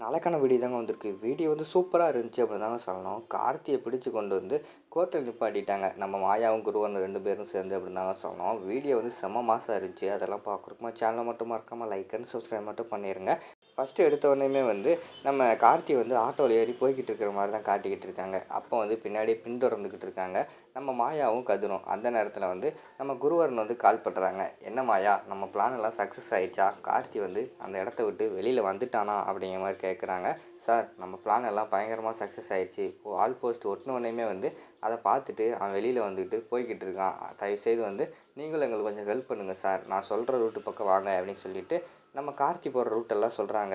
நாளைக்கான வீடியோ தாங்க வந்திருக்கு. வீடியோ வந்து சூப்பராக இருந்துச்சு அப்படின்னு தாங்க சொல்லணும். கார்த்தியை பிடிச்சு கொண்டு வந்து கோர்ட்டில் நிப்பாட்டிட்டாங்க. நம்ம மாயாவும் குருவன் ரெண்டு பேரும் சேர்ந்து அப்படின்னு தாங்க சொல்லணும். வீடியோ வந்து செம்ம மாதம் இருந்துச்சு. அதெல்லாம் பார்க்குறக்குமா சேனலை மட்டும் மறக்காமல் லைக் அண்ட் சப்ஸ்கிரைப் மட்டும் பண்ணிடுங்க ஃபஸ்ட்டு எடுத்த வந்து நம்ம கார்த்தி வந்து ஆட்டோவில் ஏறி போய்கிட்டு இருக்கிற மாதிரி தான் காட்டிக்கிட்டு இருக்காங்க. அப்போ வந்து பின்னாடி பின்தொடர்ந்துக்கிட்டு இருக்காங்க. நம்ம மாயாவும் கதிரும் அந்த நேரத்தில் வந்து நம்ம குருவரன் வந்து கால் பண்ணுறாங்க என்ன மாயா நம்ம பிளான் எல்லாம் சக்ஸஸ் ஆயிடுச்சா? கார்த்தி வந்து அந்த இடத்த விட்டு வெளியில் வந்துட்டானா? அப்படிங்கிற மாதிரி கேட்குறாங்க சார் நம்ம பிளான் எல்லாம் பயங்கரமாக சக்ஸஸ் ஆயிடுச்சு. இப்போ ஆல் போஸ்ட் ஒட்டினோடனேயுமே வந்து அதை பார்த்துட்டு அவன் வெளியில் வந்துட்டு போய்கிட்டு இருக்கான். தயவுசெய்து வந்து நீங்களும் எங்களுக்கு கொஞ்சம் ஹெல்ப் பண்ணுங்கள் சார் நான் சொல்கிற ரூட்டு பக்கம் வாங்க அப்படின்னு சொல்லிட்டு நம்ம கார்த்தி போகிற ரூட்டெல்லாம் சொல்கிறாங்க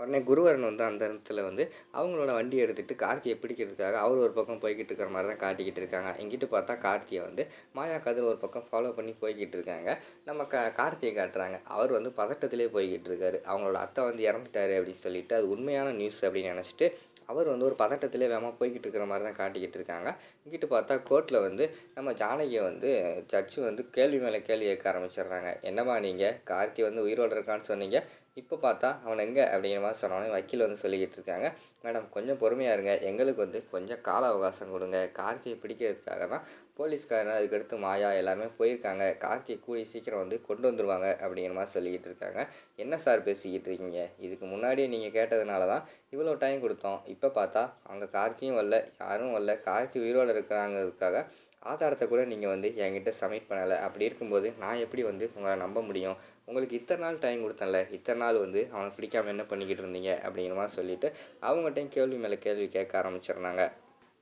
உடனே குருவரன் வந்து அந்த இடத்துல வந்து அவங்களோட வண்டி எடுத்துகிட்டு கார்த்தியை பிடிக்கிறதுக்காக அவர் ஒரு பக்கம் போய்கிட்டு இருக்கிற மாதிரி தான் காட்டிக்கிட்டு இருக்காங்க. இங்கிட்டு பார்த்தா கார்த்தியை வந்து மாயா கதிர் ஒரு பக்கம் ஃபாலோ பண்ணி போய்கிட்டு இருக்காங்க. நம்ம க கார்த்தியை காட்டுறாங்க. அவர் வந்து பதட்டத்திலே போய்கிட்டு இருக்காரு. அவங்களோட அத்தை வந்து இறந்துட்டாரு அப்படின்னு சொல்லிட்டு அது உண்மையான நியூஸ் அப்படின்னு நினச்சிட்டு அவர் வந்து ஒரு பதட்டத்திலே வேகமாக போய்கிட்டு இருக்கிற மாதிரி தான் காட்டிக்கிட்டு இருக்காங்க இங்கிட்டு பார்த்தா கோர்ட்டில் வந்து நம்ம ஜானகியை வந்து ஜட்ஜு வந்து கேள்வி மேலே கேள்வி கேட்க ஆரம்பிச்சிடுறாங்க. என்னம்மா நீங்கள் கார்த்தி வந்து உயிரோடு இருக்கான்னு சொன்னீங்க. இப்போ பார்த்தா அவன் எங்கே அப்படிங்கிற மாதிரி சொன்னோன்னே வக்கீல் வந்து சொல்லிக்கிட்டு இருக்காங்க. மேடம் கொஞ்சம் பொறுமையாக இருங்க. எங்களுக்கு வந்து கொஞ்சம் கால அவகாசம் கொடுங்க. கார்த்தியை பிடிக்கிறதுக்காக தான் போலீஸ்காரன் அதுக்கடுத்து மாயா எல்லாருமே போயிருக்காங்க. கார்த்தியை கூடி சீக்கிரம் வந்து கொண்டு வந்துடுவாங்க அப்படிங்கிற மாதிரி சொல்லிக்கிட்டு இருக்காங்க. என்ன சார் பேசிக்கிட்டு இருக்கீங்க? இதுக்கு முன்னாடியே நீங்கள் கேட்டதுனால தான் இவ்வளோ டைம் கொடுத்தோம். இப்போ பார்த்தா அங்கே கார்த்தியும் வரல யாரும் வரல. கார்த்தி உயிரோடு இருக்கிறாங்கிறதுக்காக ஆதாரத்தை கூட நீங்கள் வந்து என்கிட்ட சப்மிட் பண்ணலை. அப்படி இருக்கும்போது நான் எப்படி வந்து உங்களை நம்ப முடியும்? உங்களுக்கு இத்தனை நாள் டைம் கொடுத்தேன்ல இத்தனை நாள் வந்து அவனை பிடிக்காமல் என்ன பண்ணிக்கிட்டு இருந்தீங்க? அப்படிங்கிற மாதிரி சொல்லிவிட்டு அவங்ககிட்டையும் கேள்வி மேலே கேள்வி கேட்க ஆரம்பிச்சிடுறாங்க.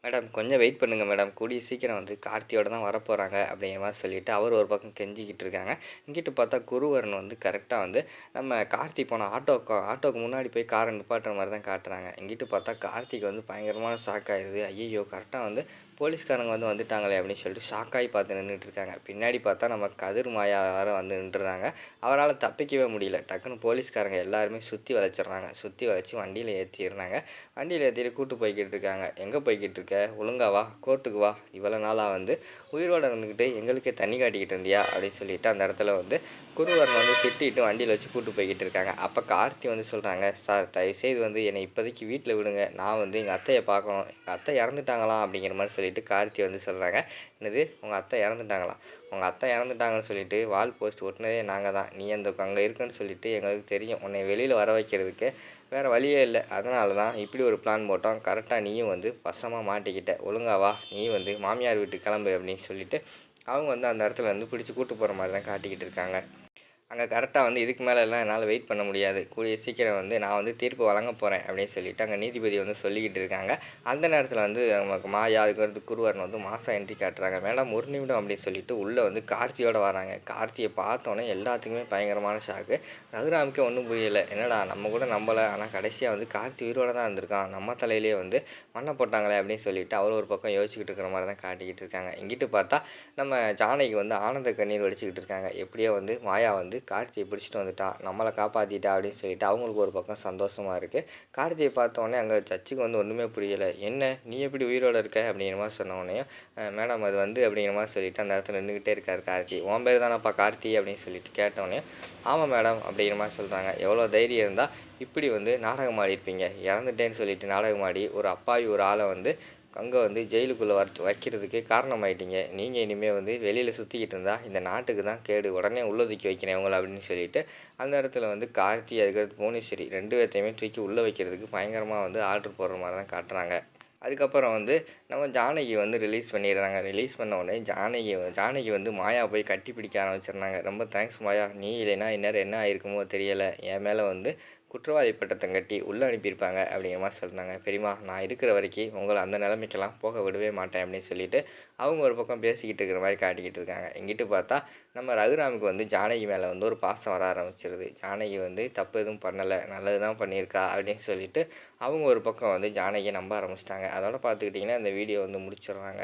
மேடம் கொஞ்சம் வெயிட் பண்ணுங்கள் மேடம். கூடிய சீக்கிரம் வந்து கார்த்தியோட தான் வரப்போகிறாங்க அப்படிங்கிற மாதிரி சொல்லிவிட்டு அவர் ஒரு பக்கம் கெஞ்சிக்கிட்டு இருக்காங்க. இங்கிட்டு பார்த்தா குருவரன் வந்து கரெக்டாக வந்து நம்ம கார்த்தி போன ஆட்டோக்கு ஆட்டோக்கு முன்னாடி போய் காரை நிப்பாட்டுற மாதிரி தான் காட்டுறாங்க. இங்கிட்டு பார்த்தா கார்த்திக் வந்து பயங்கரமான ஷாக் ஆயிடுது ஐயோ கரெக்டாக வந்து போலீஸ்காரங்க வந்து வந்துட்டாங்களே அப்படின்னு சொல்லிட்டு ஷாக்காகி பார்த்து நின்றுட்டு இருக்காங்க பின்னாடி பார்த்தா நம்ம கதிர் மாயா வேறு வந்து நின்றுறாங்க. அவரால் தப்பிக்கவே முடியல. டக்குன்னு போலீஸ்காரங்க எல்லாருமே சுற்றி வளைச்சிடுறாங்க. சுற்றி வளைச்சி வண்டியில் ஏற்றிடுறாங்க வண்டியில் ஏற்றிட்டு கூட்டு போய்கிட்டு இருக்காங்க. எங்கே போய்கிட்டு இருக்க? ஒழுங்கா வா கோர்ட்டுக்கு வா. இவ்வளோ நாளாக வந்து உயிரோடு இருந்துக்கிட்டு எங்களுக்கே தண்ணி காட்டிக்கிட்டு இருந்தியா? அப்படின்னு சொல்லிட்டு அந்த இடத்துல வந்து குருவர் வந்து திட்டிட்டு வண்டியில் வச்சு கூட்டு போய்கிட்டு இருக்காங்க. அப்போ கார்த்தி வந்து சொல்கிறாங்க சார் தயவுசெய்து வந்து என்னை இப்போதைக்கு வீட்டில் விடுங்க. நான் வந்து எங்கள் அத்தையை பார்க்கணும். எங்கள் அத்தை இறந்துட்டாங்களாம் அப்படிங்கிற மாதிரி சொல்லிவிட்டு சொல்லிட்டு கார்த்தி வந்து சொல்கிறாங்க என்னது? உங்கள் அத்தை இறந்துட்டாங்களாம் உங்கள் அத்தை இறந்துட்டாங்கன்னு சொல்லிட்டு வால் போஸ்ட் ஒட்டினதே நாங்கள் தான். நீ அந்த அங்கே இருக்குன்னு சொல்லிட்டு எங்களுக்கு தெரியும். உன்னை வெளியில் வர வைக்கிறதுக்கு வேறு வழியே இல்லை. அதனால தான் இப்படி ஒரு பிளான் போட்டோம். கரெக்டாக நீயும் வந்து பசமாக மாட்டிக்கிட்ட. ஒழுங்காவா நீ வந்து மாமியார் வீட்டுக்கு கிளம்பு அப்படின்னு சொல்லிட்டு அவங்க வந்து அந்த இடத்துல வந்து பிடிச்சி கூட்டு போகிற மாதிரி தான் காட்டிக்கிட்டு இருக்காங்க. அங்கே கரெக்டாக வந்து இதுக்கு மேலே எல்லாம் என்னால் வெயிட் பண்ண முடியாது. கூடிய சீக்கிரம் வந்து நான் வந்து தீர்ப்பு வழங்க போகிறேன் அப்படின்னு சொல்லிட்டு அங்கே நீதிபதி வந்து சொல்லிக்கிட்டு இருக்காங்க. அந்த நேரத்தில் வந்து நமக்கு மாயா அதுக்கு வந்து குருவரன் வந்து மாசா என்ட்ரி காட்டுறாங்க. மேடம் ஒரு நிமிடம் அப்படின்னு சொல்லிட்டு உள்ளே வந்து கார்த்தியோடு வராங்க. கார்த்தியை பார்த்தோன்னே எல்லாத்துக்குமே பயங்கரமான ஷாக்கு ரகுராமுக்கே ஒன்றும் புரியலை. என்னடா நம்ம கூட நம்பலை. ஆனால் கடைசியாக வந்து கார்த்தி உயிரோடு தான் இருந்திருக்கான். நம்ம தலையிலேயே வந்து மண்ணை போட்டாங்களே அப்படின்னு சொல்லிட்டு அவர் ஒரு பக்கம் யோசிச்சுக்கிட்டு இருக்கிற மாதிரி தான் காட்டிக்கிட்டு இருக்காங்க. இங்கிட்டு பார்த்தா நம்ம ஜானகி வந்து ஆனந்த கண்ணீர் வடிச்சுக்கிட்டு இருக்காங்க. எப்படியோ வந்து மாயா வந்து கார்த்தியை பிடிச்சிட்டு வந்துட்டான் நம்மளை காப்பாற்றிட்டா அப்படின்னு சொல்லிட்டு அவங்களுக்கு ஒரு பக்கம் சந்தோஷமாக இருக்குது கார்த்தியை பார்த்தோன்னே அங்கே சர்ச்சுக்கு வந்து ஒன்றுமே புரியலை. என்ன? நீ எப்படி உயிரோடு இருக்க? அப்படிங்கிற மாதிரி சொன்னோடனே மேடம் அது வந்து அப்படிங்கிற மாதிரி சொல்லிட்டு அந்த இடத்துல நின்றுக்கிட்டே இருக்கார் கார்த்தி. உன் பேர் தானப்பா கார்த்தி? அப்படின்னு சொல்லிட்டு கேட்டோடனே ஆமாம் மேடம் அப்படிங்கிற மாதிரி சொல்கிறாங்க எவ்வளோ தைரியம் இருந்தால் இப்படி வந்து நாடகம் ஆடிருப்பீங்க இறந்துட்டேன்னு சொல்லிட்டு நாடகம் ஆடி ஒரு அப்பாவி ஒரு ஆளை வந்து அங்கே வந்து ஜெயிலுக்குள்ளே வர வைக்கிறதுக்கு காரணமாயிட்டீங்க. நீங்கள் இனிமேல் வந்து வெளியில் சுற்றிக்கிட்டு இருந்தால் இந்த நாட்டுக்கு தான் கேடு. உடனே உள்ளே தூக்கி வைக்கிறேன் உங்களை அப்படின்னு சொல்லிட்டு அந்த இடத்துல வந்து கார்த்தி அதுக்கடுத்து புவனேஸ்வரி ரெண்டு பேர்த்தையுமே தூக்கி உள்ளே வைக்கிறதுக்கு பயங்கரமாக வந்து ஆர்டர் போடுற மாதிரி தான் காட்டுறாங்க. அதுக்கப்புறம் வந்து நம்ம ஜானகி வந்து ரிலீஸ் பண்ணிடுறாங்க. ரிலீஸ் பண்ண உடனே ஜானகி ஜானகி வந்து மாயா போய் கட்டி பிடிக்க ஆரம்பிச்சிடுறாங்க. ரொம்ப தேங்க்ஸ் மாயா. நீ இல்லைன்னா இந்நேரம் என்ன ஆயிருக்குமோ தெரியலை. என் மேலே வந்து குற்றவாளி பட்டத்தை கட்டி உள்ளே அனுப்பியிருப்பாங்க அப்படிங்கிற மாதிரி சொல்கிறாங்க பெரியமா நான் இருக்கிற வரைக்கும் உங்களை அந்த நிலைமைக்கெல்லாம் போக விடவே மாட்டேன் அப்படின்னு சொல்லிட்டு அவங்க ஒரு பக்கம் பேசிக்கிட்டு இருக்கிற மாதிரி காட்டிக்கிட்டு இருக்காங்க. இங்கிட்டு பார்த்தா நம்ம ரகுராமுக்கு வந்து ஜானகி மேலே வந்து ஒரு பாசம் வர ஆரம்பிச்சிருது. ஜானகி வந்து தப்பு எதுவும் பண்ணலை நல்லது தான் பண்ணியிருக்கா அப்படின்னு சொல்லிட்டு அவங்க ஒரு பக்கம் வந்து ஜானகியை நம்ப ஆரம்பிச்சிட்டாங்க. அதோட பார்த்துக்கிட்டிங்கன்னா இந்த வீடியோ வந்து முடிச்சிடுறாங்க.